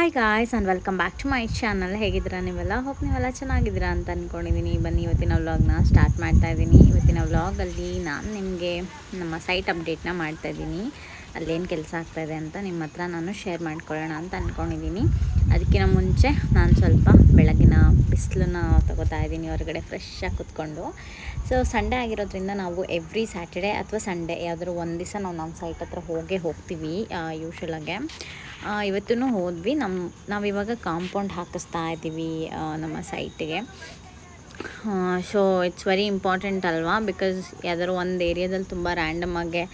Hi guys and welcome back to my channel ಹೇಗಿದ್ದೀರಾ ನೀವೆಲ್ಲ? Hope ನೀವೆಲ್ಲ ಚೆನ್ನಾಗಿದ್ದೀರಾ ಅಂತ ಅಂದ್ಕೊಂಡಿದ್ದೀನಿ ಬನ್ನಿ ಇವತ್ತಿನ ವ್ಲಾಗ್ನ ಸ್ಟಾರ್ಟ್ ಮಾಡ್ತಾ ಇದ್ದೀನಿ ಇವತ್ತಿನ ವ್ಲಾಗಲ್ಲಿ ನಾನು ನಿಮಗೆ ನಮ್ಮ ಸೈಟ್ ಅಪ್ಡೇಟ್ನ ಮಾಡ್ತಾ ಇದ್ದೀನಿ ಅಲ್ಲೇನು ಕೆಲಸ ಆಗ್ತಾಯಿದೆ ಅಂತ ನಿಮ್ಮ ಹತ್ರ ನಾನು ಶೇರ್ ಮಾಡ್ಕೊಳ್ಳೋಣ ಅಂತ ಅಂದ್ಕೊಂಡಿದ್ದೀನಿ ಅದಕ್ಕಿಂತ ಮುಂಚೆ ನಾನು ಸ್ವಲ್ಪ ಬೆಳಗಿನ ಬಿಸಿಲನ್ನ ತಗೋತಾ ಇದ್ದೀನಿ ಹೊರಗಡೆ ಫ್ರೆಶ್ ಆಗಿ ಕುತ್ಕೊಂಡು. ಸೊ ಸಂಡೇ ಆಗಿರೋದ್ರಿಂದ ನಾವು ಎವ್ರಿ ಸ್ಯಾಟರ್ಡೆ ಅಥವಾ ಸಂಡೇ ಯಾವುದಾದ್ರು ಒಂದು ದಿವಸ ನಾವು ನಮ್ಮ ಸೈಟ್ ಹತ್ರ ಹೋಗೇ ಹೋಗ್ತೀವಿ ಯೂಶ್ವಲಾಗೆ ಇವತ್ತೂ ಹೋದ್ವಿ. ನಮ್ಮ ನಾವಿವಾಗ ಕಾಂಪೌಂಡ್ ಹಾಕಿಸ್ತಾ ಇದ್ದೀವಿ ನಮ್ಮ ಸೈಟಿಗೆ. ಸೊ ಇಟ್ಸ್ ವೆರಿ ಇಂಪಾರ್ಟೆಂಟ್ ಅಲ್ವಾ? ಬಿಕಾಸ್ ಯಾವ್ದಾದ್ರು ಒಂದು ಏರಿಯಾದಲ್ಲಿ ತುಂಬ ರ್ಯಾಂಡಮಾಗೆ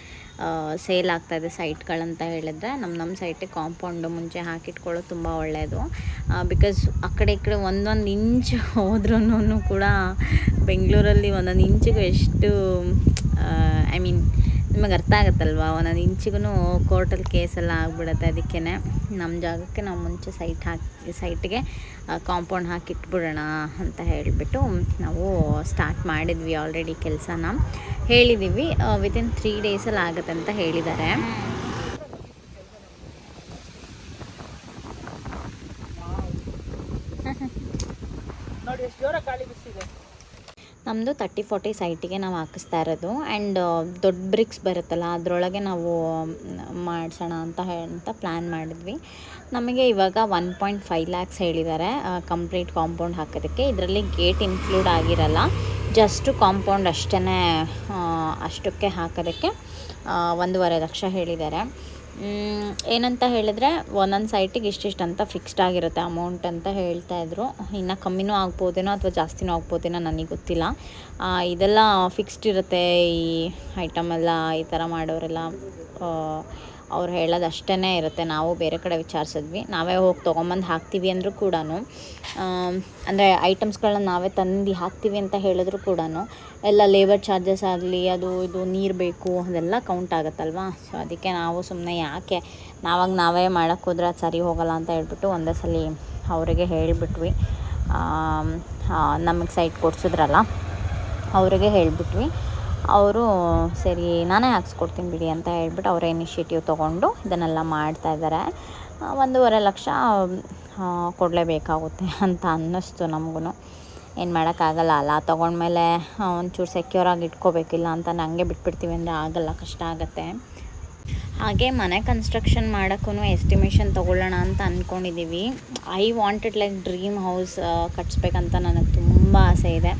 ಸೇಲ್ ಆಗ್ತಾಯಿದೆ ಸೈಟ್ಗಳಂತ ಹೇಳಿದ್ರೆ ನಮ್ಮ ನಮ್ಮ ಸೈಟಿಗೆ ಕಾಂಪೌಂಡು ಮುಂಚೆ ಹಾಕಿಟ್ಕೊಳ್ಳೋದು ತುಂಬ ಒಳ್ಳೆಯದು ಬಿಕಾಸ್ ಆ ಕಡೆ ಈ ಕಡೆ ಒಂದೊಂದು ಇಂಚ್ ಹೋದ್ರೂ ಕೂಡ ಬೆಂಗಳೂರಲ್ಲಿ ಒಂದೊಂದು ಇಂಚಿಗೂ ಎಷ್ಟು ಐ ಮೀನ್ ನಿಮಗೆ ಅರ್ಥ ಆಗುತ್ತಲ್ವಾ? ಒಂದೊಂದು ಇಂಚಿಗೂ ಕೋರ್ಟಲ್ಲಿ ಕೇಸೆಲ್ಲ ಆಗ್ಬಿಡುತ್ತೆ ಅದಕ್ಕೇ ನಮ್ಮ ಜಾಗಕ್ಕೆ ನಾವು ಮುಂಚೆ ಸೈಟ್ ಹಾಕಿ, ಸೈಟ್ಗೆ ಕಾಂಪೌಂಡ್ ಹಾಕಿ ಇಟ್ಬಿಡೋಣ ಅಂತ ಹೇಳಿಬಿಟ್ಟು ನಾವು ಸ್ಟಾರ್ಟ್ ಮಾಡಿದ್ವಿ ಆಲ್ರೆಡಿ ಕೆಲಸನ. ಹೇಳಿದ್ದೀವಿ ವಿತಿನ್ ತ್ರೀ ಡೇಸಲ್ಲಿ ಆಗುತ್ತೆ ಅಂತ ಹೇಳಿದ್ದಾರೆ ನೋಡಿ ಎಷ್ಟು ಜೋರ ಗಾಳಿ ಬಿಸಿದೆ ನಮ್ಮದು ತರ್ಟಿ ಫೋರ್ಟಿ ಸೈಟಿಗೆ ನಾವು ಹಾಕಿಸ್ತಾ ಇರೋದು. ಆ್ಯಂಡ್ ದೊಡ್ಡ ಬ್ರಿಕ್ಸ್ ಬರುತ್ತಲ್ಲ, ಅದರೊಳಗೆ ನಾವು ಮಾಡಿಸೋಣ ಅಂತ ಅಂತ ಪ್ಲ್ಯಾನ್ ಮಾಡಿದ್ವಿ. ನಮಗೆ ಇವಾಗ ಒನ್ ಪಾಯಿಂಟ್ ಫೈವ್ ಲ್ಯಾಕ್ಸ್ ಹೇಳಿದ್ದಾರೆ ಕಂಪ್ಲೀಟ್ ಕಾಂಪೌಂಡ್ ಹಾಕೋದಕ್ಕೆ. ಇದರಲ್ಲಿ ಗೇಟ್ ಇನ್ಕ್ಲೂಡ್ ಆಗಿರಲ್ಲ ಜಸ್ಟು ಕಾಂಪೌಂಡ್ ಅಷ್ಟೇ ಅಷ್ಟಕ್ಕೆ ಹಾಕೋದಕ್ಕೆ ಒಂದೂವರೆ ಲಕ್ಷ ಹೇಳಿದ್ದಾರೆ. ಏನಂತ ಹೇಳಿದ್ರೆ ಒಂದೊಂದು ಸೈಟಿಗೆ ಇಷ್ಟಿಷ್ಟು ಅಂತ ಫಿಕ್ಸ್ಡ್ ಆಗಿರುತ್ತೆ ಅಮೌಂಟ್ ಅಂತ ಹೇಳ್ತಾ ಇದ್ರು. ಇನ್ನು ಕಮ್ಮಿನೂ ಆಗ್ಬೋದೇನೋ ಅಥವಾ ಜಾಸ್ತಿನೂ ಆಗ್ಬೋದೇನೋ ನನಗೆ ಗೊತ್ತಿಲ್ಲ. ಇದೆಲ್ಲ ಫಿಕ್ಸ್ಡ್ ಇರುತ್ತೆ ಈ ಐಟಮ್ ಎಲ್ಲ, ಈ ಥರ ಮಾಡೋರೆಲ್ಲ. ಅವ್ರು ಹೇಳೋದು ಅಷ್ಟೇ ಇರುತ್ತೆ. ನಾವು ಬೇರೆ ಕಡೆ ವಿಚಾರಿಸಿದ್ವಿ. ನಾವೇ ಹೋಗಿ ತೊಗೊಂಬಂದು ಹಾಕ್ತೀವಿ ಅಂದರೂ ಕೂಡ ಅಂದರೆ ಐಟಮ್ಸ್ಗಳನ್ನ ನಾವೇ ತಂದು ಹಾಕ್ತೀವಿ ಅಂತ ಹೇಳಿದ್ರು ಕೂಡ ಎಲ್ಲ ಲೇಬರ್ ಚಾರ್ಜಸ್ ಆಗಲಿ, ಅದು ಇದು ನೀರು ಬೇಕು, ಅದೆಲ್ಲ ಕೌಂಟ್ ಆಗುತ್ತಲ್ವಾ? ಸೊ ಅದಕ್ಕೆ ನಾವು ಸುಮ್ಮನೆ ಯಾಕೆ ನಾವಾಗ ನಾವೇ ಮಾಡೋಕ್ಕೆ ಹೋದ್ರೆ ಅದು ಸರಿ ಹೋಗಲ್ಲ ಅಂತ ಹೇಳ್ಬಿಟ್ಟು ಒಂದೇ ಸಲ ಅವರಿಗೆ ಹೇಳಿಬಿಟ್ವಿ. ನಮಗೆ ಸೈಟ್ ಕೊಡ್ಸಿದ್ರಲ್ಲ, ಅವರಿಗೆ ಹೇಳಿಬಿಟ್ವಿ. ಅವರು, ಸರಿ, ನಾನೇ ಹಾಕ್ಸ್ಕೊಡ್ತೀನಿ ಬಿಡಿ ಅಂತ ಹೇಳ್ಬಿಟ್ಟು ಅವರ ಇನಿಷಿಯೇಟಿವ್ ತೊಗೊಂಡು ಇದನ್ನೆಲ್ಲ ಮಾಡ್ತಾ ಇದ್ದಾರೆ. ಒಂದೂವರೆ ಲಕ್ಷ ಕೊಡಲೇಬೇಕಾಗುತ್ತೆ ಅಂತ ಅನ್ನಿಸ್ತು ನಮಗೂ ಏನು ಮಾಡೋಕ್ಕಾಗಲ್ಲ, ಅಲ್ಲ, ತೊಗೊಂಡ್ಮೇಲೆ ಒಂಚೂರು ಸೆಕ್ಯೂರ್ ಆಗಿ ಇಟ್ಕೋಬೇಕಿಲ್ಲ ಅಂತ ನನಗೆ ಬಿಟ್ಬಿಡ್ತೀವಿ ಅಂದರೆ ಆಗಲ್ಲ, ಕಷ್ಟ ಆಗುತ್ತೆ. ಹಾಗೆ ಮನೆ ಕನ್ಸ್ಟ್ರಕ್ಷನ್ ಮಾಡೋಕ್ಕೂ ಎಸ್ಟಿಮೇಷನ್ ತೊಗೊಳ್ಳೋಣ ಅಂತ ಅಂದ್ಕೊಂಡಿದ್ದೀವಿ I wanted like dream house ಕಟ್ಸ್ಬೇಕಂತ ನನಗೆ ತುಂಬ ಆಸೆ ಇದೆ.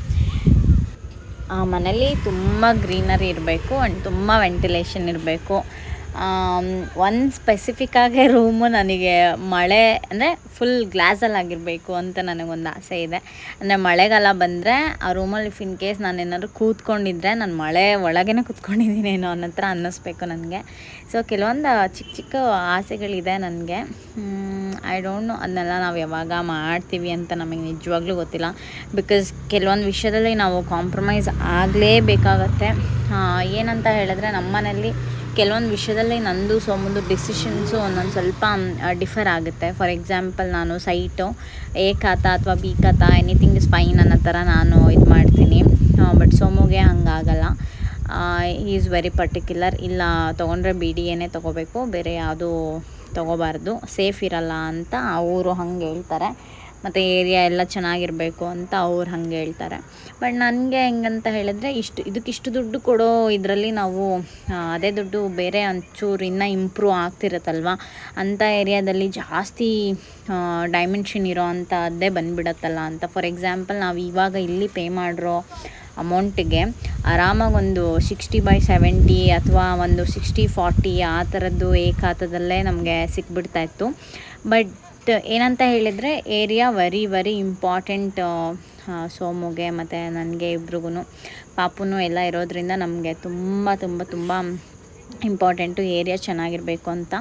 ಆ ಮನೇಲಿ ತುಂಬ ಗ್ರೀನರಿ ಇರಬೇಕು ಆ್ಯಂಡ್ ತುಂಬ ವೆಂಟಿಲೇಷನ್ ಇರಬೇಕು. ಒಂದು ಸ್ಪೆಸಿಫಿಕ್ಕಾಗಿ ರೂಮು ನನಗೆ ಮಳೆ, ಅಂದರೆ ಫುಲ್ ಗ್ಲಾಸಲ್ಲಿ ಆಗಿರಬೇಕು ಅಂತ ನನಗೊಂದು ಆಸೆ ಇದೆ. ಅಂದರೆ ಮಳೆಗಾಲ ಬಂದರೆ ಆ ರೂಮಲ್ಲಿ ಇಫ್ ಇನ್ ಕೇಸ್ ನಾನು ಏನಾದರೂ ಕೂತ್ಕೊಂಡಿದ್ರೆ ನಾನು ಮಳೆ ಒಳಗೇ ಕೂತ್ಕೊಂಡಿದ್ದೀನೇನೋ ಅನ್ನೋ ಅನ್ನಿಸ್ಬೇಕು ನನಗೆ. ಸೊ ಕೆಲವೊಂದು ಚಿಕ್ಕ ಚಿಕ್ಕ ಆಸೆಗಳಿದೆ ನನಗೆ. ಐ ಡೋಂಟ್ ನೋ ಅದನ್ನೆಲ್ಲ ನಾವು ಯಾವಾಗ ಮಾಡ್ತೀವಿ ಅಂತ ನಮಗೆ ನಿಜವಾಗ್ಲೂ ಗೊತ್ತಿಲ್ಲ. ಬಿಕಾಸ್ ಕೆಲವೊಂದು ವಿಷಯದಲ್ಲಿ ನಾವು ಕಾಂಪ್ರಮೈಸ್ ಆಗಲೇಬೇಕಾಗತ್ತೆ. ಏನಂತ ಹೇಳಿದ್ರೆ ನಮ್ಮ ಕೆಲವೊಂದು ವಿಷಯದಲ್ಲಿ ನಂದು ಸೋಮಂದು ಡಿಸಿಷನ್ಸು ಒಂದೊಂದು ಸ್ವಲ್ಪ ಡಿಫರ್ ಆಗುತ್ತೆ. ಫಾರ್ ಎಕ್ಸಾಂಪಲ್ ನಾನು ಸೈಟು ಎ ಖಾತ ಅಥವಾ ಬಿ ಖಾತ ಎನಿಥಿಂಗ್ ಇಸ್ ಫೈನ್ ಅನ್ನೋ ಥರ ನಾನು ಇದು ಮಾಡ್ತೀನಿ. ಬಟ್ ಸೋಮುಗೆ ಹಂಗಾಗಲ್ಲ. ಈಸ್ ವೆರಿ ಪರ್ಟಿಕ್ಯುಲರ್ ಇಲ್ಲ, ತೊಗೊಂಡ್ರೆ ಬಿ ಡಿ ಏನೇ ತೊಗೋಬೇಕು. ಬೇರೆ ಯಾವುದೂ ತೊಗೋಬಾರ್ದು. ಸೇಫ್ ಇರಲ್ಲ ಅಂತ ಅವರು ಹಂಗೆ ಹೇಳ್ತಾರೆ. ಮತ್ತು ಏರಿಯಾ ಎಲ್ಲ ಚೆನ್ನಾಗಿರಬೇಕು ಅಂತ ಅವ್ರು ಹಂಗೆ ಹೇಳ್ತಾರೆ. ಬಟ್ ನನಗೆ ಹೆಂಗಂತ ಹೇಳಿದ್ರೆ ಇಷ್ಟು, ಇದಕ್ಕಿಷ್ಟು ದುಡ್ಡು ಕೊಡೋ ಇದರಲ್ಲಿ ನಾವು ಅದೇ ದುಡ್ಡು ಬೇರೆ ಒಂಚೂರು ಇನ್ನೂ ಇಂಪ್ರೂವ್ ಆಗ್ತಿರತ್ತಲ್ವ? ಅಂಥ ಏರಿಯಾದಲ್ಲಿ ಜಾಸ್ತಿ ಡೈಮೆನ್ಷನ್ ಇರೋ ಅಂಥದ್ದೇ ಬಂದುಬಿಡತ್ತಲ್ಲ ಅಂತ. ಫಾರ್ ಎಕ್ಸಾಂಪಲ್ ನಾವು ಇವಾಗ ಇಲ್ಲಿ ಪೇ ಮಾಡಿರೋ ಅಮೌಂಟಿಗೆ ಆರಾಮಾಗಿ ಒಂದು ಸಿಕ್ಸ್ಟಿ ಬೈ ಸೆವೆಂಟಿ ಅಥವಾ ಒಂದು ಸಿಕ್ಸ್ಟಿ ಫಾರ್ಟಿ ಆ ಥರದ್ದು ಏಕಾತದಲ್ಲೇ ನಮಗೆ ಸಿಕ್ಬಿಡ್ತಾ ಇತ್ತು. ಬಟ್ ಏನಂತ ಹೇಳಿದರೆ ಏರಿಯಾ ವೆರಿ ವೆರಿ ಇಂಪಾರ್ಟೆಂಟ್ ಸೋಮುಗೆ ಮತ್ತು ನನಗೆ ಇಬ್ರಿಗೂ ಪಾಪುನೂ ಎಲ್ಲ ಇರೋದರಿಂದ ನಮಗೆ ತುಂಬ ತುಂಬ ತುಂಬ ಇಂಪಾರ್ಟೆಂಟು ಏರಿಯಾ ಚೆನ್ನಾಗಿರಬೇಕು ಅಂತ.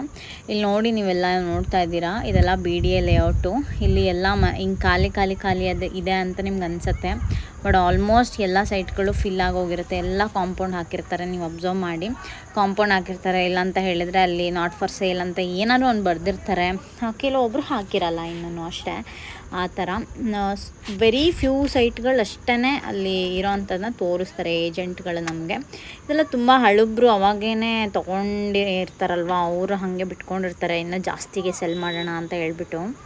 ಇಲ್ಲಿ ನೋಡಿ ನೀವೆಲ್ಲ ನೋಡ್ತಾ ಇದ್ದೀರಾ, ಇದೆಲ್ಲ ಬಿ ಡಿ ಎ ಲೇಔಟು ಇಲ್ಲಿ ಎಲ್ಲ ಮ, ಹಿಂಗೆ ಖಾಲಿ ಖಾಲಿ ಖಾಲಿ ಅದು ಇದೆ ಅಂತ ನಿಮ್ಗೆ ಅನಿಸುತ್ತೆ. ಬಟ್ ಆಲ್ಮೋಸ್ಟ್ ಎಲ್ಲ ಸೈಟ್ಗಳು ಫಿಲ್ ಆಗೋಗಿರುತ್ತೆ. ಎಲ್ಲ ಕಾಂಪೌಂಡ್ ಹಾಕಿರ್ತಾರೆ. ನೀವು ಅಬ್ಸರ್ವ್ ಮಾಡಿ ಕಾಂಪೌಂಡ್ ಹಾಕಿರ್ತಾರೆ. ಇಲ್ಲ ಅಂತ ಹೇಳಿದರೆ ಅಲ್ಲಿ ನಾಟ್ ಫಾರ್ ಸೇಲ್ ಅಂತ ಏನಾದರೂ ಒಂದು ಬರೆದಿರ್ತಾರೆ. ಕೆಲವೊಬ್ಬರು ಹಾಕಿರಲ್ಲ ಇನ್ನೂ ಅಷ್ಟೇ. ಆ ಥರ. ವೆರಿ ಫ್ಯೂ ಸೈಟ್ಗಳು ಅಷ್ಟೇ ಅಲ್ಲಿ ಇರೋವಂಥದ್ದನ್ನ ತೋರಿಸ್ತಾರೆ ಏಜೆಂಟ್ಗಳು ನಮಗೆ. ಇದೆಲ್ಲ ತುಂಬ ಹಳುಬ್ರು ಅವಾಗೇ ತೊಗೊಂಡಿರ್ತಾರಲ್ವ? ಅವರು ಹಾಗೆ ಬಿಟ್ಕೊಂಡಿರ್ತಾರೆ. ಇನ್ನು ಜಾಸ್ತಿಗೆ ಸೆಲ್ ಮಾಡೋಣ ಅಂತ ಹೇಳ್ಬಿಟ್ಟು.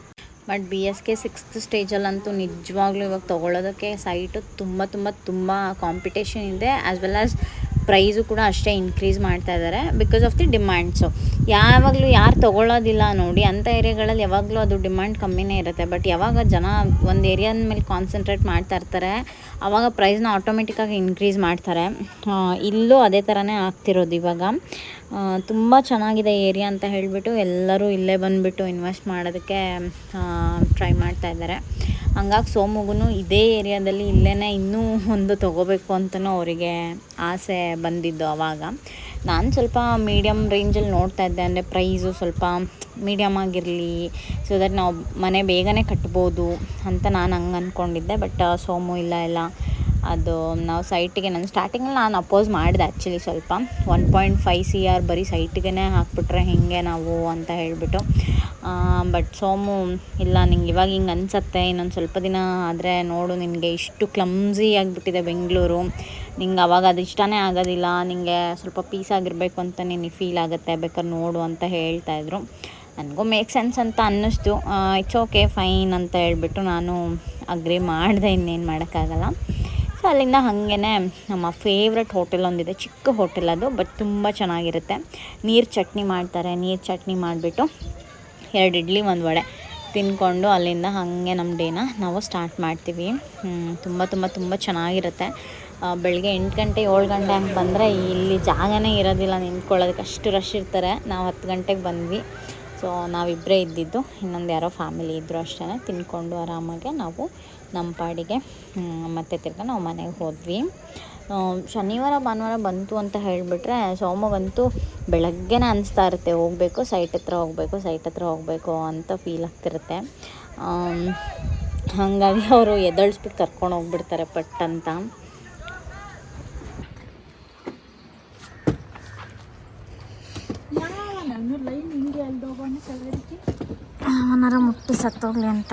But B S K sixth ಸ್ಟೇಜಲ್ಲಂತೂ ನಿಜವಾಗ್ಲೂ ಇವಾಗ ತೊಗೊಳೋದಕ್ಕೆ ಸೈಟು ತುಂಬ ತುಂಬ ತುಂಬ ಕಾಂಪಿಟೇಷನ್ ಇದೆ ಆ್ಯಸ್ ವೆಲ್ ಆಸ್ ಪ್ರೈಸು ಕೂಡ ಅಷ್ಟೇ ಇನ್ಕ್ರೀಸ್ ಮಾಡ್ತಾ ಇದ್ದಾರೆ ಬಿಕಾಸ್ ಆಫ್ ದಿ ಡಿಮ್ಯಾಂಡ್ಸು ಯಾವಾಗಲೂ ಯಾರು ತೊಗೊಳ್ಳೋದಿಲ್ಲ ನೋಡಿ, ಅಂಥ ಏರಿಯಾಗಳಲ್ಲಿ ಯಾವಾಗಲೂ ಅದು ಡಿಮ್ಯಾಂಡ್ ಕಮ್ಮಿನೇ ಇರುತ್ತೆ. ಬಟ್ ಯಾವಾಗ ಜನ ಒಂದು ಏರಿಯಾದ ಮೇಲೆ ಕಾನ್ಸಂಟ್ರೇಟ್ ಮಾಡ್ತಾ ಇರ್ತಾರೆ ಆವಾಗ ಪ್ರೈಸ್ನ ಆಟೋಮೆಟಿಕ್ಕಾಗಿ ಇನ್ಕ್ರೀಸ್ ಮಾಡ್ತಾರೆ. ಇಲ್ಲೂ ಅದೇ ಥರನೇ ಆಗ್ತಿರೋದು ಇವಾಗ. ತುಂಬ ಚೆನ್ನಾಗಿದೆ ಏರಿಯಾ ಅಂತ ಹೇಳಿಬಿಟ್ಟು ಎಲ್ಲರೂ ಇಲ್ಲೇ ಬಂದುಬಿಟ್ಟು ಇನ್ವೆಸ್ಟ್ ಮಾಡೋದಕ್ಕೆ ಟ್ರೈ ಮಾಡ್ತಾ ಇದ್ದಾರೆ. ಹಂಗಾಗಿ ಸೋಮುಗೂ ಇದೇ ಏರಿಯಾದಲ್ಲಿ ಇಲ್ಲೇ ಇನ್ನೂ ಒಂದು ತೊಗೋಬೇಕು ಅಂತಲೂ ಅವರಿಗೆ ಆಸೆ ಬಂದಿದ್ದು ಆವಾಗ ನಾನು ಸ್ವಲ್ಪ ಮೀಡಿಯಮ್ ರೇಂಜಲ್ಲಿ ನೋಡ್ತಾ ಇದ್ದೆ, ಅಂದರೆ ಪ್ರೈಸು ಸ್ವಲ್ಪ ಮೀಡಿಯಮ್ ಆಗಿರಲಿ ಸೊ ದಟ್ ನಾವು ಮನೆ ಬೇಗನೆ ಕಟ್ಬೋದು ಅಂತ ನಾನು ಹಂಗೆ ಅಂದ್ಕೊಂಡಿದ್ದೆ ಬಟ್ ಸೋಮು ಇಲ್ಲ ಇಲ್ಲ. ಅದು ನಾವು ಸೈಟಿಗೆ ನಾನು ಸ್ಟಾರ್ಟಿಂಗಲ್ಲಿ ನಾನು ಅಪೋಸ್ ಮಾಡಿದೆ ಆ್ಯಕ್ಚುಲಿ ಸ್ವಲ್ಪ. One point five C R ಬರೀ ಸೈಟಿಗೆ ಹಾಕ್ಬಿಟ್ರೆ ಹೇಗೆ ನಾವು ಅಂತ ಹೇಳಿಬಿಟ್ಟು. ಬಟ್ ಸೋಮು, ಇಲ್ಲ, ನಿಂಗೆ ಇವಾಗ ಹಿಂಗೆ ಅನಿಸತ್ತೆ, ಇನ್ನೊಂದು ಸ್ವಲ್ಪ ದಿನ ಆದರೆ ನೋಡು ನಿನಗೆ ಇಷ್ಟು ಕ್ಲಮ್ಸಿ ಆಗಿಬಿಟ್ಟಿದೆ ಬೆಂಗಳೂರು. ನಿಂಗೆ ಅವಾಗ ಅದು ಇಷ್ಟನೇ ಆಗೋದಿಲ್ಲ, ನಿಂಗೆ ಸ್ವಲ್ಪ ಪೀಸ್ ಆಗಿರಬೇಕು ಅಂತ ನಿನಗೆ ಫೀಲ್ ಆಗುತ್ತೆ, ಬೇಕಾದ್ರೆ ನೋಡು ಅಂತ ಹೇಳ್ತಾಯಿದ್ರು ನನಗೂ ಮೇಕ್ ಸೆನ್ಸ್ ಅಂತ ಅನ್ನಿಸ್ತು. ಇಟ್ಸ್ ಓಕೆ ಫೈನ್ ಅಂತ ಹೇಳ್ಬಿಟ್ಟು ನಾನು ಅಗ್ರಿ ಮಾಡಿದೆ ಇನ್ನೇನು ಮಾಡೋಕ್ಕಾಗಲ್ಲ. ಸೊ ಅಲ್ಲಿಂದ ಹಾಗೇ ನಮ್ಮ ಫೇವ್ರೆಟ್ ಹೋಟೆಲ್ ಒಂದಿದೆ. ಚಿಕ್ಕ ಹೋಟೆಲ್ ಅದು ಬಟ್ ತುಂಬ ಚೆನ್ನಾಗಿರುತ್ತೆ. ನೀರು ಚಟ್ನಿ ಮಾಡ್ತಾರೆ, ನೀರು ಚಟ್ನಿ ಮಾಡಿಬಿಟ್ಟು ಎರಡು ಇಡ್ಲಿ, ಒಂದು ವಡೆ ತಿಂದ್ಕೊಂಡು ಅಲ್ಲಿಂದ ಹಾಗೆ ನಮ್ಮ ಡೇನ ನಾವು ಸ್ಟಾರ್ಟ್ ಮಾಡ್ತೀವಿ. ತುಂಬ ತುಂಬ ತುಂಬ ಚೆನ್ನಾಗಿರುತ್ತೆ. ಬೆಳಗ್ಗೆ ಎಂಟು ಗಂಟೆ, ಏಳು ಗಂಟೆ ಹಂಗೆ ಬಂದರೆ ಇಲ್ಲಿ ಜಾಗನೇ ಇರೋದಿಲ್ಲ, ನಿಂತ್ಕೊಳ್ಳೋದಕ್ಕೆ ಅಷ್ಟು ರಶ್ ಇರ್ತಾರೆ. ನಾವು ಹತ್ತು ಗಂಟೆಗೆ ಬಂದ್ವಿ. ಸೊ ನಾವಿಬ್ಬರೇ ಇದ್ದಿದ್ದು, ಇನ್ನೊಂದು ಯಾರೋ ಫ್ಯಾಮಿಲಿ ಇದ್ದರು ಅಷ್ಟೇ ತಿಂದ್ಕೊಂಡು ಆರಾಮಾಗೆ ನಾವು ನಮ್ಮ ಪಾಡಿಗೆ. ಮತ್ತೆ ತಿರ್ಗಾ ನಾವು ಮನೆಗೆ ಹೋದ್ವಿ. ಶನಿವಾರ ಭಾನುವಾರ ಬಂತು ಅಂತ ಹೇಳಿಬಿಟ್ರೆ ಸೋಮವಂತೂ ಬೆಳಗ್ಗೆನೇ ಅನಿಸ್ತಾ ಇರುತ್ತೆ ಹೋಗಬೇಕು ಸೈಟ್ ಹತ್ರ ಹೋಗಬೇಕು ಸೈಟ್ ಹತ್ರ ಹೋಗಬೇಕು ಅಂತ ಫೀಲ್ ಆಗ್ತಿರುತ್ತೆ. ಹಾಗಾಗಿ ಅವರು ಎದಳಿಸ್ಬಿಟ್ಟು ಕರ್ಕೊಂಡು ಹೋಗ್ಬಿಡ್ತಾರೆ ಪಟ್ ಅಂತ ಅವನಾರ ಮುಟ್ಟಿ ಸತ್ತೋಗ್ಲಿ ಅಂತ.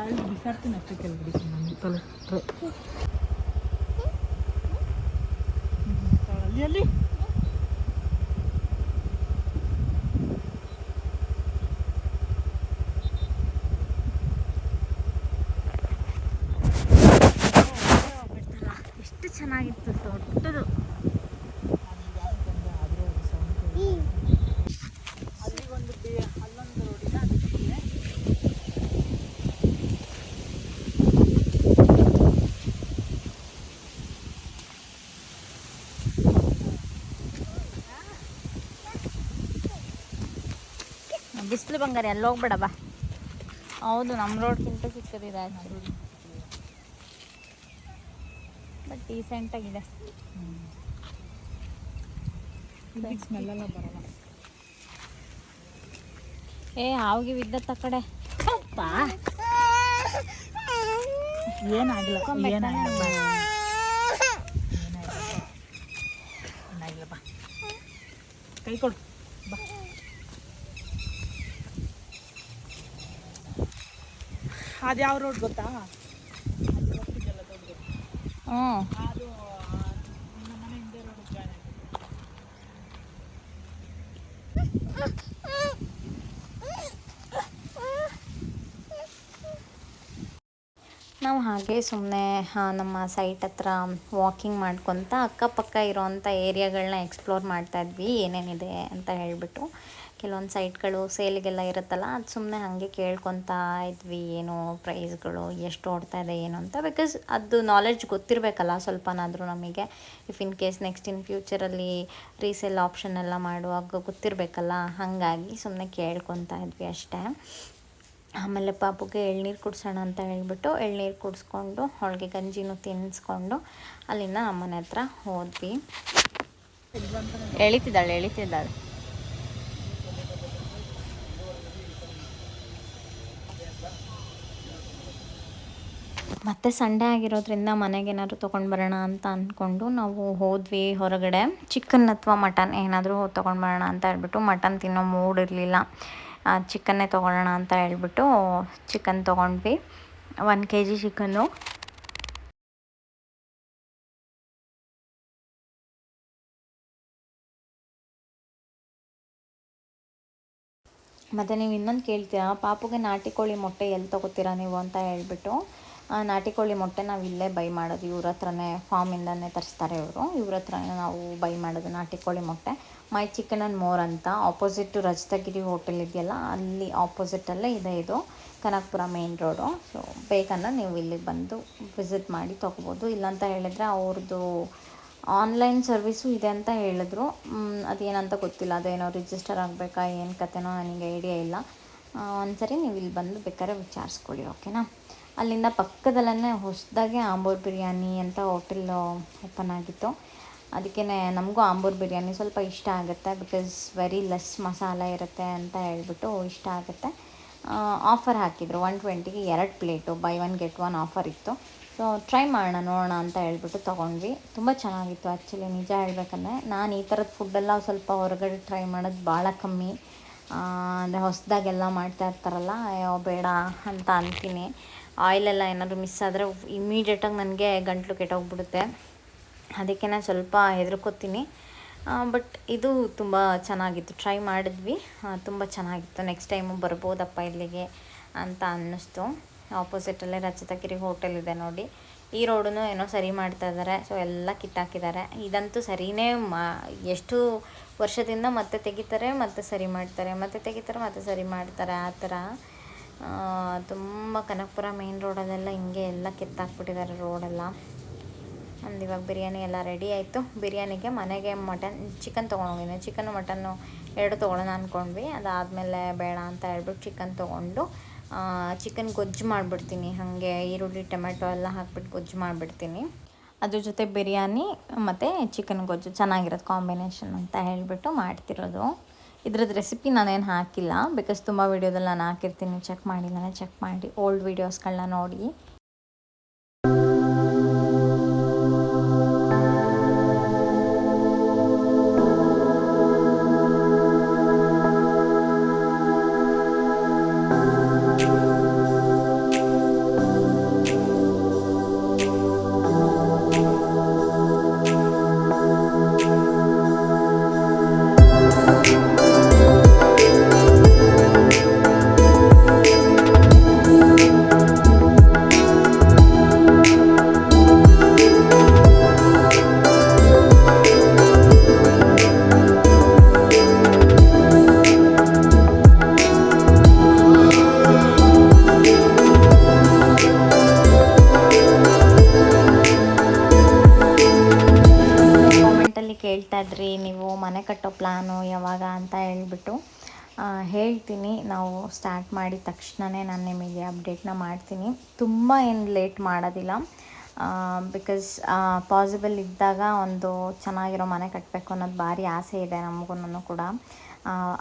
ಅಲ್ಲಿ ಬಿಸಾಡ್ತೀನಿ ಅಷ್ಟೇ ಕೆಳಗಡೆ ನಾನು ತಲೆ ಅಲ್ಲಿ ಅಲ್ಲಿ ಎಷ್ಟು ಚೆನ್ನಾಗಿತ್ತು ದೊಡ್ಡದು. ಬಂಗಾರ ಎಲ್ಲ ಹೋಗ್ಬೇಡ ಬಾ. ಹೌದು ನಮ್ಮ ರೋಡ್ಗಿಂತ ಚಿಕ್ಕದಿದೆ ಆ್ಯಕ್ಚುಲಿ ಬಟ್ ಡೀಸೆಂಟಾಗಿದೆ ಇಲ್ಲಿ ಸ್ಮೆಲ್ ಎಲ್ಲ ಬರಲ್ಲ. ಏ ಹಾವಿಗೆ ಬಿದ್ದ ಕಡೆ. ಅಪ್ಪ ಏನಾಗಿಲ್ಲ ಕೈ ಕೊಡು. ಅದು ಯಾವ ರೋಡ್ ಗೊತ್ತಾ? ಹ್ಞೂ. ನಾವು ಹಾಗೆ ಸುಮ್ಮನೆ ನಮ್ಮ ಸೈಟ್ ಹತ್ರ ವಾಕಿಂಗ್ ಮಾಡ್ಕೊತ ಅಕ್ಕಪಕ್ಕ ಇರೋವಂಥ ಏರಿಯಾಗಳನ್ನ ಎಕ್ಸ್ಪ್ಲೋರ್ ಮಾಡ್ತಾ ಇದ್ವಿ, ಏನೇನಿದೆ ಅಂತ ಹೇಳಿಬಿಟ್ಟು. ಕೆಲವೊಂದು ಸೈಟ್ಗಳು ಸೇಲ್ಗೆಲ್ಲ ಇರುತ್ತಲ್ಲ, ಅದು ಸುಮ್ಮನೆ ಹಾಗೆ ಕೇಳ್ಕೊತಾ ಇದ್ವಿ, ಏನು ಪ್ರೈಸ್ಗಳು ಎಷ್ಟು ಓಡ್ತಾ ಇದೆ, ಏನು ಅಂತ. ಬಿಕಾಸ್ ಅದು ನಾಲೆಡ್ಜ್ ಗೊತ್ತಿರಬೇಕಲ್ಲ ಸ್ವಲ್ಪನಾದರೂ ನಮಗೆ. If in case next in ಫ್ಯೂಚರಲ್ಲಿ resale option ಎಲ್ಲ ಮಾಡುವಾಗ ಗೊತ್ತಿರಬೇಕಲ್ಲ, ಹಾಗಾಗಿ ಸುಮ್ಮನೆ ಕೇಳ್ಕೊತಾ ಇದ್ವಿ ಅಷ್ಟೇ. ಆಮೇಲೆ ಪಾಪುಗೆ ಎಳ್ನೀರು ಕುಡಿಸೋಣ ಅಂತ ಹೇಳ್ಬಿಟ್ಟು ಎಳ್ನೀರು ಕುಡಿಸ್ಕೊಂಡು ಅವಳಿಗೆ ಗಂಜಿನೂ ತಿನ್ನಿಸ್ಕೊಂಡು ಅಲ್ಲಿಂದ ನಮ್ಮನೆ ಹತ್ರ ಹೋದ್ವಿ. ಎಳಿತಿದ್ದಾಳೆ ಎಳಿತಿದ್ದಾಳೆ. ಮತ್ತು ಸಂಡೇ ಆಗಿರೋದ್ರಿಂದ ಮನೆಗೆ ಏನಾದ್ರು ತೊಗೊಂಡು ಬರೋಣ ಅಂತ ಅಂದ್ಕೊಂಡು ನಾವು ಹೋದ್ವಿ ಹೊರಗಡೆ. ಚಿಕನ್ ಅಥವಾ ಮಟನ್ ಏನಾದರೂ ತೊಗೊಂಡು ಬರೋಣ ಅಂತ ಹೇಳ್ಬಿಟ್ಟು ಮಟನ್ ತಿನ್ನೋ ಮೂಡ್ ಇರಲಿಲ್ಲ. ಚಿಕನ್ನೇ ತೊಗೊಳ್ಳೋಣ ಅಂತ ಹೇಳ್ಬಿಟ್ಟು ಚಿಕನ್ ತೊಗೊಂಡ್ವಿ. One K G chicken. ಮತ್ತು ನೀವು ಇನ್ನೊಂದು ಕೇಳ್ತೀರಾ? ಪಾಪುಗೆ ನಾಟಿ ಕೋಳಿ ಮೊಟ್ಟೆ ಎಲ್ಲಿ ತೊಗೋತೀರಾ ನೀವು ಅಂತ ಹೇಳ್ಬಿಟ್ಟು. ನಾಟಿ ಕೋಳಿ ಮೊಟ್ಟೆ ನಾವು ಇಲ್ಲೇ ಬೈ ಮಾಡೋದು. ಇವ್ರ ಹತ್ರನೇ ಫಾರ್ಮಿಂದನೇ ತರಿಸ್ತಾರೆ ಇವರು. ಇವ್ರ ಹತ್ರನೇ ನಾವು ಬೈ ಮಾಡೋದು ನಾಟಿ ಕೋಳಿ ಮೊಟ್ಟೆ. ಮೈ ಚಿಕನ್ ಆ್ಯಂಡ್ ಮೋರ್ ಅಂತ ಆಪೋಸಿಟ್ ರಜತಗಿರಿ ಹೋಟೆಲ್ ಇದೆಯಲ್ಲ, ಅಲ್ಲಿ ಆಪೋಸಿಟಲ್ಲೇ ಇದೆ ಇದು ಕನಕಪುರ ಮೇನ್ ರೋಡು ಸೊ ಬೇಕಂದ್ರೆ ನೀವು ಇಲ್ಲಿಗೆ ಬಂದು ವಿಸಿಟ್ ಮಾಡಿ ತೊಗೋಬೋದು. ಇಲ್ಲಂತ ಹೇಳಿದರೆ ಅವ್ರದ್ದು ಆನ್ಲೈನ್ ಸರ್ವಿಸು ಇದೆ ಅಂತ ಹೇಳಿದ್ರು. ಅದೇನಂತ ಗೊತ್ತಿಲ್ಲ. ಅದೇನೋ ರಿಜಿಸ್ಟರ್ ಆಗಬೇಕಾ, ಏನು ಕತೆನೋ ನನಗೆ ಐಡಿಯಾ ಇಲ್ಲ. ಒಂದು ಸರಿ ನೀವು ಇಲ್ಲಿ ಬಂದು ಬೇಕಾದ್ರೆ ವಿಚಾರಿಸ್ಕೊಳ್ಳಿ ಓಕೆನಾ ಅಲ್ಲಿಂದ ಪಕ್ಕದಲ್ಲೇ ಹೊಸದಾಗೆ ಆಂಬೂರ್ ಬಿರಿಯಾನಿ ಅಂತ ಹೋಟೆಲ್ ಓಪನ್ ಆಗಿತ್ತು. ಅದಕ್ಕೇ ನಮಗೂ ಆಂಬೂರ್ ಬಿರಿಯಾನಿ ಸ್ವಲ್ಪ ಇಷ್ಟ ಆಗುತ್ತೆ ಬಿಕಾಸ್ ವೆರಿ ಲೆಸ್ ಮಸಾಲ ಇರುತ್ತೆ ಅಂತ ಹೇಳ್ಬಿಟ್ಟು ಇಷ್ಟ ಆಗುತ್ತೆ. ಆಫರ್ ಹಾಕಿದರು ಒನ್ ಟ್ವೆಂಟಿಗೆ ಎರಡು plate buy one get one offer ಇತ್ತು. ಸೊ ಟ್ರೈ ಮಾಡೋಣ, ನೋಡೋಣ ಅಂತ ಹೇಳ್ಬಿಟ್ಟು ತೊಗೊಂಡ್ವಿ. ತುಂಬ ಚೆನ್ನಾಗಿತ್ತು ಆ್ಯಕ್ಚುಲಿ ನಿಜ ಹೇಳ್ಬೇಕಂದ್ರೆ. ನಾನು ಈ ಥರದ ಫುಡ್ಡೆಲ್ಲ ಸ್ವಲ್ಪ ಹೊರಗಡೆ ಟ್ರೈ ಮಾಡೋದು ಭಾಳ ಕಮ್ಮಿ. ಅಂದರೆ ಹೊಸದಾಗೆಲ್ಲ ಮಾಡ್ತಾ ಇರ್ತಾರಲ್ಲ, ಅಯ್ಯೋ, ಬೇಡ ಅಂತ ಅಂತೀನಿ. ಆಯಿಲೆಲ್ಲ ಏನಾದರೂ ಮಿಸ್ ಆದರೆ ಇಮ್ಮಿಡಿಯೇಟಾಗಿ ನನಗೆ ಗಂಟಲು ಕೆಟ್ಟೋಗ್ಬಿಡುತ್ತೆ. ಅದಕ್ಕೆ ನಾನು ಸ್ವಲ್ಪ ಹೆದರ್ಕೋತೀನಿ. ಬಟ್ ಇದು ತುಂಬ ಚೆನ್ನಾಗಿತ್ತು. ಟ್ರೈ ಮಾಡಿದ್ವಿ. ತುಂಬ ಚೆನ್ನಾಗಿತ್ತು. ನೆಕ್ಸ್ಟ್ ಟೈಮು ಬರ್ಬೋದಪ್ಪ ಇಲ್ಲಿಗೆ ಅಂತ ಅನ್ನಿಸ್ತು. ಆಪೋಸಿಟಲ್ಲೇ ರಚಿತಗಿರಿ ಹೋಟೆಲ್ ಇದೆ ನೋಡಿ. ಈ ರೋಡನ್ನು ಏನೋ ಸರಿ ಮಾಡ್ತಾ ಇದ್ದಾರೆ. ಸೊ ಎಲ್ಲ ಕಿತ್ತಾಕಿದ್ದಾರೆ. ಇದಂತೂ ಸರಿನೇ ಮಾ, ಎಷ್ಟು ವರ್ಷದಿಂದ ಮತ್ತೆ ತೆಗಿತಾರೆ, ಮತ್ತೆ ಸರಿ ಮಾಡ್ತಾರೆ, ಮತ್ತೆ ತೆಗಿತಾರೆ, ಮತ್ತೆ ಸರಿ ಮಾಡ್ತಾರೆ, ಆ ಥರ. ತುಂಬ ಕನಕಪುರ ಮೇನ್ ರೋಡಲ್ಲೆಲ್ಲ ಹಿಂಗೆ ಎಲ್ಲ ಕಿತ್ತಾಕ್ಬಿಟ್ಟಿದ್ದಾರೆ ರೋಡೆಲ್ಲ ನಮ್ದು ಇವಾಗ ಬಿರಿಯಾನಿ ಎಲ್ಲ ರೆಡಿ ಆಯಿತು. ಬಿರಿಯಾನಿಗೆ ಮನೆಗೆ ಮಟನ್ ಚಿಕನ್ ತೊಗೊಂಡೋಗಿದ್ದೆ. ಚಿಕನ್ ಮಟನ್ನು ಎರಡು ತೊಗೊಳ್ಳೋಣ ಅಂದ್ಕೊಂಡ್ವಿ ಅದಾದಮೇಲೆ ಬೇಡ ಅಂತ ಹೇಳ್ಬಿಟ್ಟು ಚಿಕನ್ ತೊಗೊಂಡು ಚಿಕನ್ ಗೊಜ್ಜು ಮಾಡಿಬಿಡ್ತೀನಿ. ಹಾಗೆ ಈರುಳ್ಳಿ, ಟೊಮೆಟೊ ಎಲ್ಲ ಹಾಕ್ಬಿಟ್ಟು ಗೊಜ್ಜು ಮಾಡಿಬಿಡ್ತೀನಿ. ಅದ್ರ ಜೊತೆ ಬಿರಿಯಾನಿ ಮತ್ತು ಚಿಕನ್ ಗೊಜ್ಜು ಚೆನ್ನಾಗಿರೋದು ಕಾಂಬಿನೇಷನ್ ಅಂತ ಹೇಳಿಬಿಟ್ಟು ಮಾಡ್ತಿರೋದು. ಇದ್ರದ್ದು ರೆಸಿಪಿ ನಾನೇನು ಹಾಕಿಲ್ಲ ಬಿಕಾಸ್ ತುಂಬ ವೀಡಿಯೋದಲ್ಲಿ ನಾನು ಹಾಕಿರ್ತೀನಿ ಚೆಕ್ ಮಾಡಿ, ನಾನೇ ಚೆಕ್ ಮಾಡಿ ಓಲ್ಡ್ ವೀಡಿಯೋಸ್ಗಳನ್ನ ನೋಡಿ. ಮಾಡಿದ ತಕ್ಷಣವೇ ನಾನು ನಿಮಗೆ ಅಪ್ಡೇಟ್ನ ಮಾಡ್ತೀನಿ. ತುಂಬ ಏನು ಲೇಟ್ ಮಾಡೋದಿಲ್ಲ. ಬಿಕಾಸ್ ಪಾಸಿಬಲ್ ಇದ್ದಾಗ ಒಂದು ಚೆನ್ನಾಗಿರೋ ಮನೆ ಕಟ್ಟಬೇಕು ಅನ್ನೋದು ಭಾರಿ ಆಸೆ ಇದೆ ನಮಗೂ ಕೂಡ.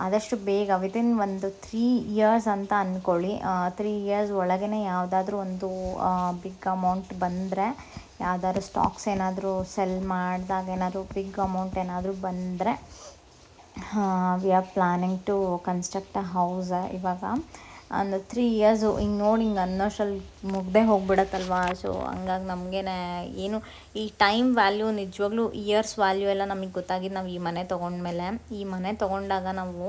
ಆದಷ್ಟು ಬೇಗ ವಿದಿನ್ ಒಂದು ತ್ರೀ ಇಯರ್ಸ್ ಅಂತ ಅಂದ್ಕೊಳ್ಳಿ ತ್ರೀ ಇಯರ್ಸ್ ಒಳಗೇ ಯಾವುದಾದ್ರೂ ಒಂದು ಬಿಗ್ ಅಮೌಂಟ್ ಬಂದರೆ, ಯಾವುದಾದ್ರು ಸ್ಟಾಕ್ಸ್ ಏನಾದರೂ ಸೆಲ್ ಮಾಡಿದಾಗ ಏನಾದರೂ ಬಿಗ್ ಅಮೌಂಟ್ ಏನಾದರೂ ಬಂದರೆ we are planning to construct a house ಇವಾಗ. ಒಂದು ತ್ರೀ ಇಯರ್ಸು ಹಿಂಗೆ ನೋಡಿ ಹಿಂಗೆ ಅನ್ನೋಷ್ಟರಲ್ಲಿ ಮುಗ್ದೇ ಹೋಗ್ಬಿಡತ್ತಲ್ವಾ? ಸೊ ಹಂಗಾಗಿ ನಮಗೇನೆ ಏನು, ಈ ಟೈಮ್ ವ್ಯಾಲ್ಯೂ ನಿಜವಾಗ್ಲೂ ಇಯರ್ಸ್ ವ್ಯಾಲ್ಯೂ ಎಲ್ಲ ನಮಗೆ ಗೊತ್ತಾಗಿದ್ದು ನಾವು ಈ ಮನೆ ತೊಗೊಂಡ್ಮೇಲೆ. ಈ ಮನೆ ತೊಗೊಂಡಾಗ ನಾವು,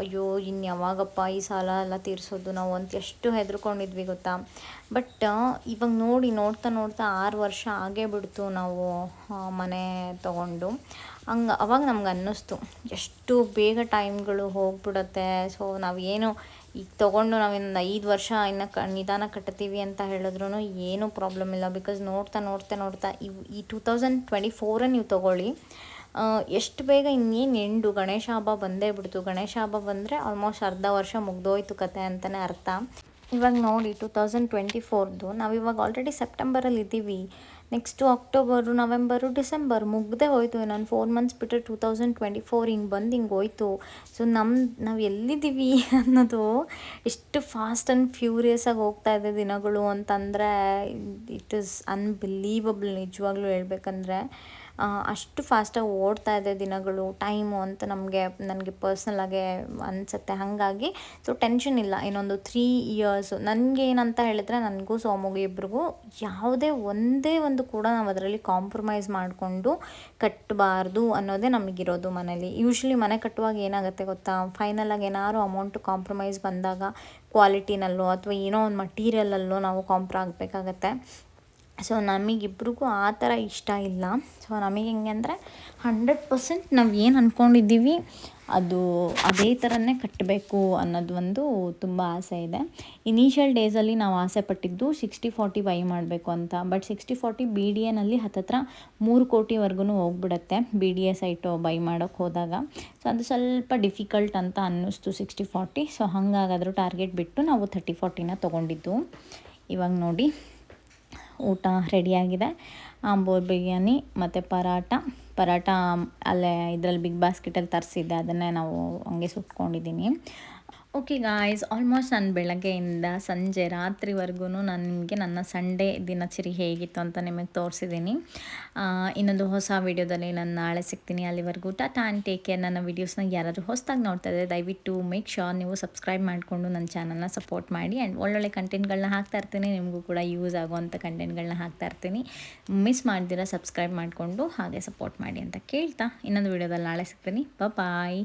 ಅಯ್ಯೋ ಇನ್ನು ಯಾವಾಗಪ್ಪ ಈ ಸಾಲ ಎಲ್ಲ ತೀರಿಸೋದು ನಾವು ಅಂತ ಎಷ್ಟು ಹೆದರ್ಕೊಂಡಿದ್ವಿ ಗೊತ್ತಾ? ಬಟ್ ಇವಾಗ ನೋಡಿ ನೋಡ್ತಾ ನೋಡ್ತಾ ಆರು ವರ್ಷ ಆಗೇ ಬಿಡ್ತು ನಾವು ಮನೆ ತೊಗೊಂಡು. ಹಂಗೆ ಅವಾಗ ನಮ್ಗೆ ಅನ್ನಿಸ್ತು, ಎಷ್ಟು ಬೇಗ ಟೈಮ್ಗಳು ಹೋಗ್ಬಿಡುತ್ತೆ. ಸೊ ನಾವು ಏನು ಈಗ ತೊಗೊಂಡು ನಾವಿನ್ನು ಐದು ವರ್ಷ ಇನ್ನು ಕ, ನಿಧಾನ ಕಟ್ತೀವಿ ಅಂತ ಹೇಳಿದ್ರು ಏನೂ ಪ್ರಾಬ್ಲಮ್ ಇಲ್ಲ. ಬಿಕಾಸ್ ನೋಡ್ತಾ ನೋಡ್ತಾ ನೋಡ್ತಾ ಇವು ಈ ಟೂ ತೌಸಂಡ್ ಟ್ವೆಂಟಿ ಫೋರನ್ನು ನೀವು ತೊಗೊಳ್ಳಿ ಎಷ್ಟು ಬೇಗ ಇನ್ನೇನು ಎಂಡು ಗಣೇಶ ಹಬ್ಬ ಬಂದೇ ಬಿಡ್ತು. ಗಣೇಶ ಹಬ್ಬ ಬಂದರೆ ಆಲ್ಮೋಸ್ಟ್ ಅರ್ಧ ವರ್ಷ ಮುಗ್ದೋಯ್ತು ಕತೆ ಅಂತಲೇ ಅರ್ಥ. ಇವಾಗ ನೋಡಿ ಟೂ ತೌಸಂಡ್ ಟ್ವೆಂಟಿ ಫೋರ್ದು ನಾವು ಇವಾಗ ಆಲ್ರೆಡಿ ಸೆಪ್ಟೆಂಬರಲ್ಲಿ ಇದ್ದೀವಿ. ನೆಕ್ಸ್ಟು ಅಕ್ಟೋಬರು ನವೆಂಬರು ಡಿಸೆಂಬರ್ ಮುಗ್ದೆ ಹೋಯ್ತು. ನಾನು ಫೋರ್ ಮಂತ್ಸ್ ಬಿಟ್ಟರೆ ಟೂ ತೌಸಂಡ್ ಟ್ವೆಂಟಿ ಫೋರ್ ಹಿಂಗೆ ಬಂದು ಹಿಂಗೆ ಹೋಯ್ತು. ಸೊ ನಮ್ಮ ನಾವು ಎಲ್ಲಿದ್ದೀವಿ ಅನ್ನೋದು ಎಷ್ಟು ಫಾಸ್ಟ್ ಆ್ಯಂಡ್ ಫ್ಯೂರಿಯಸ್ ಆಗಿ ಹೋಗ್ತಾ ಇದೆ ದಿನಗಳು ಅಂತಂದರೆ ಇಟ್ ಇಸ್ ಅನ್ಬಿಲೀವಬಲ್ ನಿಜವಾಗ್ಲೂ ಹೇಳ್ಬೇಕಂದ್ರೆ. ಅಷ್ಟು ಫಾಸ್ಟಾಗಿ ಓಡ್ತಾ ಇದೆ ದಿನಗಳು ಟೈಮು ಅಂತ ನಮಗೆ, ನನಗೆ ಪರ್ಸ್ನಲಾಗೆ ಅನಿಸುತ್ತೆ. ಹಾಗಾಗಿ ಸೊ ಟೆನ್ಷನ್ ಇಲ್ಲ. ಇನ್ನೊಂದು ತ್ರೀ ಇಯರ್ಸು ನನಗೇನಂತ ಹೇಳಿದ್ರೆ, ನನಗೂ ಸೋಮಗು ಇಬ್ರಿಗೂ ಯಾವುದೇ ಒಂದೇ ಒಂದು ಕೂಡ ನಾವು ಅದರಲ್ಲಿ ಕಾಂಪ್ರಮೈಸ್ ಮಾಡಿಕೊಂಡು ಕಟ್ಟಬಾರ್ದು ಅನ್ನೋದೇ ನಮಗಿರೋದು ಮನೇಲಿ. ಯೂಶ್ವಲಿ ಮನೆ ಕಟ್ಟುವಾಗ ಏನಾಗುತ್ತೆ ಗೊತ್ತಾ? ಫೈನಲಾಗಿ ಏನಾದ್ರು ಅಮೌಂಟ್ ಕಾಂಪ್ರಮೈಸ್ ಬಂದಾಗ ಕ್ವಾಲಿಟಿನಲ್ಲೋ ಅಥವಾ ಏನೋ ಒಂದು ಮಟೀರಿಯಲಲ್ಲೋ ನಾವು ಕಾಂಪ್ರ ಆಗಬೇಕಾಗತ್ತೆ. ಸೊ ನಮಗಿಬ್ರಿಗೂ ಆ ಥರ ಇಷ್ಟ ಇಲ್ಲ. ಸೊ ನಮಗೆ ಹೆಂಗೆ ಅಂದರೆ ಹಂಡ್ರೆಡ್ ಪರ್ಸೆಂಟ್ ನಾವು ಏನು ಅಂದ್ಕೊಂಡಿದ್ದೀವಿ ಅದು ಅದೇ ಥರನೇ ಕಟ್ಟಬೇಕು ಅನ್ನೋದು ಒಂದು ತುಂಬ ಆಸೆ ಇದೆ. ಇನಿಷಿಯಲ್ ಡೇಸಲ್ಲಿ ನಾವು ಆಸೆ ಪಟ್ಟಿದ್ದು ಸಿಕ್ಸ್ಟಿ ಫಾರ್ಟಿ ಬೈ ಮಾಡಬೇಕು ಅಂತ. But sixty forty B D ಎನಲ್ಲಿ ಹತ್ತತ್ರ ಮೂರು ಕೋಟಿವರೆಗೂ ಹೋಗ್ಬಿಡುತ್ತೆ B D A site buy ಮಾಡೋಕ್ಕೆ ಹೋದಾಗ. ಸೊ ಅದು ಸ್ವಲ್ಪ ಡಿಫಿಕಲ್ಟ್ ಅಂತ ಅನ್ನಿಸ್ತು ಸಿಕ್ಸ್ಟಿ ಫಾರ್ಟಿ ಸೊ ಹಾಗಾಗಾದರೂ ಟಾರ್ಗೆಟ್ ಬಿಟ್ಟು ನಾವು ಥರ್ಟಿ ಫಾರ್ಟಿನ ತೊಗೊಂಡಿದ್ದು. ಇವಾಗ ನೋಡಿ. ಊಟ ರೆಡಿಯಾಗಿದೆ. ಆಂಬೂರ್ ಬಿರಿಯಾನಿ ಮತ್ತು ಪರಾಟ ಪರಾಟ ಅಲ್ಲೇ ಇದರಲ್ಲಿ ಬಿಗ್ ಬಾಸ್ಕೆಟಲ್ಲಿ ತರಿಸಿದ್ದೆ. ಅದನ್ನೇ ನಾವು ಹಂಗೆ ಸುಟ್ಕೊಂಡಿದ್ದೀನಿ. ಓಕೆ ಗಾಯ್ಸ್ ಆಲ್ಮೋಸ್ಟ್ ನಾನು ಬೆಳಗ್ಗೆಯಿಂದ ಸಂಜೆ ರಾತ್ರಿವರೆಗೂ ನಾನು ನಿಮಗೆ ನನ್ನ ಸಂಡೇ ದಿನಚರಿ ಹೇಗಿತ್ತು ಅಂತ ನಿಮಗೆ ತೋರಿಸಿದ್ದೀನಿ. ಇನ್ನೊಂದು ಹೊಸ ವೀಡಿಯೋದಲ್ಲಿ ನಾನು ನಾಳೆ ಸಿಗ್ತೀನಿ ಅಲ್ಲಿವರೆಗೂ. ಟಾಟಾ ಆ್ಯಂಡ್ ಟೇಕ್ ಕೇರ್ ನನ್ನ ವೀಡಿಯೋಸ್ನ ಯಾರಾದರೂ ಹೊಸದಾಗಿ ನೋಡ್ತಾ ಇದ್ದಾರೆ ದಯವಿಟ್ಟು ಮೇಕ್ ಶೋರ್ ನೀವು ಸಬ್ಸ್ಕ್ರೈಬ್ ಮಾಡಿಕೊಂಡು ನನ್ನ ಚಾನಲ್ನ ಸಪೋರ್ಟ್ ಮಾಡಿ. ಆ್ಯಂಡ್ ಒಳ್ಳೊಳ್ಳೆ ಕಂಟೆಂಟ್ಗಳನ್ನ ಹಾಕ್ತಾ ಇರ್ತೀನಿ. ನಿಮಗೂ ಕೂಡ ಯೂಸ್ ಆಗುವಂಥ ಕಂಟೆಂಟ್ಗಳನ್ನ ಹಾಕ್ತಾ ಇರ್ತೀನಿ. ಮಿಸ್ ಮಾಡ್ದಿರ ಸಬ್ಸ್ಕ್ರೈಬ್ ಮಾಡಿಕೊಂಡು ಹಾಗೆ ಸಪೋರ್ಟ್ ಮಾಡಿ ಅಂತ ಕೇಳ್ತಾ. ಇನ್ನೊಂದು ವೀಡಿಯೋದಲ್ಲಿ ನಾಳೆ ಸಿಗ್ತೀನಿ. ಬಾಯ್